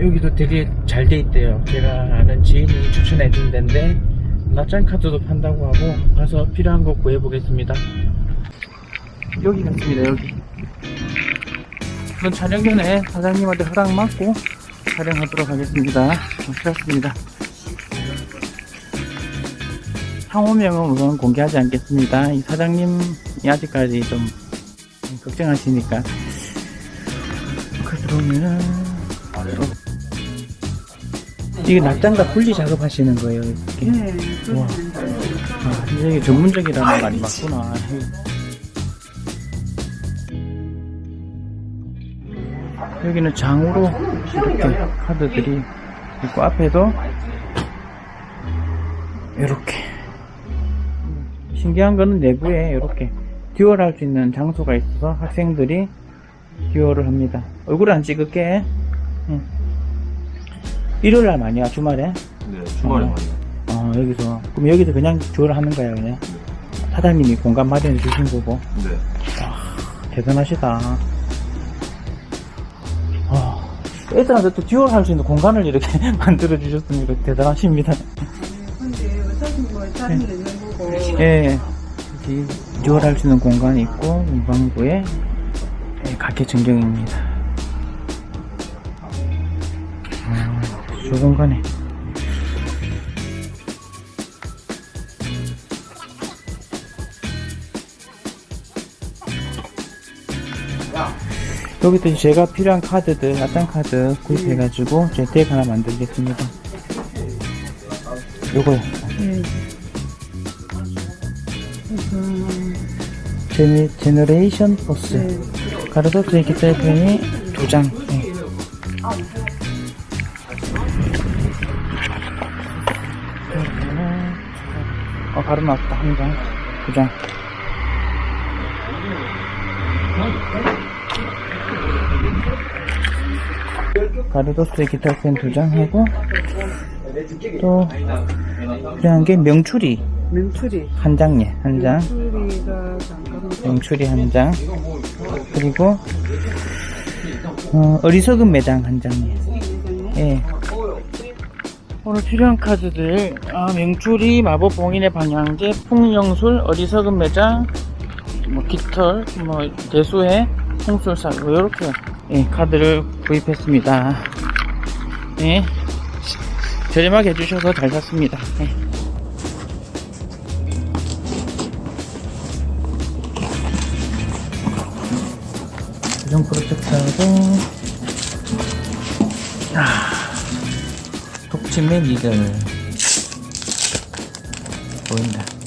여기도 되게 잘 돼 있대요. 제가 아는 지인이 추천해 준 데인데 납장 카드도 판다고 하고 가서 필요한 거 구해 보겠습니다. 여기 같습니다. 여기. 우선 촬영 전에 사장님한테 허락 받고 촬영하도록 하겠습니다. 수고하셨습니다. 상호명은 우선 공개하지 않겠습니다. 이 사장님이 아직까지 좀 걱정하시니까 그러면 또 이게 납장과 분리 작업하시는 거예요 이렇게. 네, 우와. 아, 이게 전문적이라는 말이 맞구나. 여기는 장으로 이렇게 카드들이 있고 앞에도 이렇게. 신기한 거는 내부에 이렇게 듀얼 할 수 있는 장소가 있어서 학생들이 듀얼을 합니다. 얼굴 안 찍을게. 응. 일요일 날 많이 와 주말에? 네, 주말에 어. 많이. 어 여기서. 그럼 여기서 그냥 듀얼 하는 거야 그냥? 사장님이 공간 마련해 주신 거고. 네. 대단하시다. 어, 애들한테 또 듀얼 할 수 있는 공간을 이렇게 만들어 주셨으니 까 대단하십니다. 근데 어차피 뭐 다른 데 있는 거고. 예 여기 듀얼 할 수 있는 공간이 있고 문방구에 예, 가게 전경입니다 아, 저 공간에 여기도 제가 필요한 카드들, 납장 카드 구입해가지고 제덱 하나 만들겠습니다. 요거요. 네. 제네, 제너레이션 포스. 네. 가로도트의 기타 펜이 두 장. 네. 어, 바로 나왔다. 한 장, 두 장. 가르도스의 기타 펜두장 하고, 또, 필요한 게 명추리 명추리. 한 장예, 한 장. 명추리가 잠깐만. 명추리 한 장. 그리고, 어, 어리석은 매장 한 장예. 예. 오늘 필요한 카드들, 아, 명추리, 마법 봉인의 방향제, 풍령술, 어리석은 매장, 뭐, 깃털, 뭐, 대수회, 홍술사, 뭐, 요렇게, 예, 카드를 구입했습니다. 예. 저렴하게 해주셔서 잘 샀습니다. 예. 고정 프로젝터하고, 아, 독침의 니들. 보인다.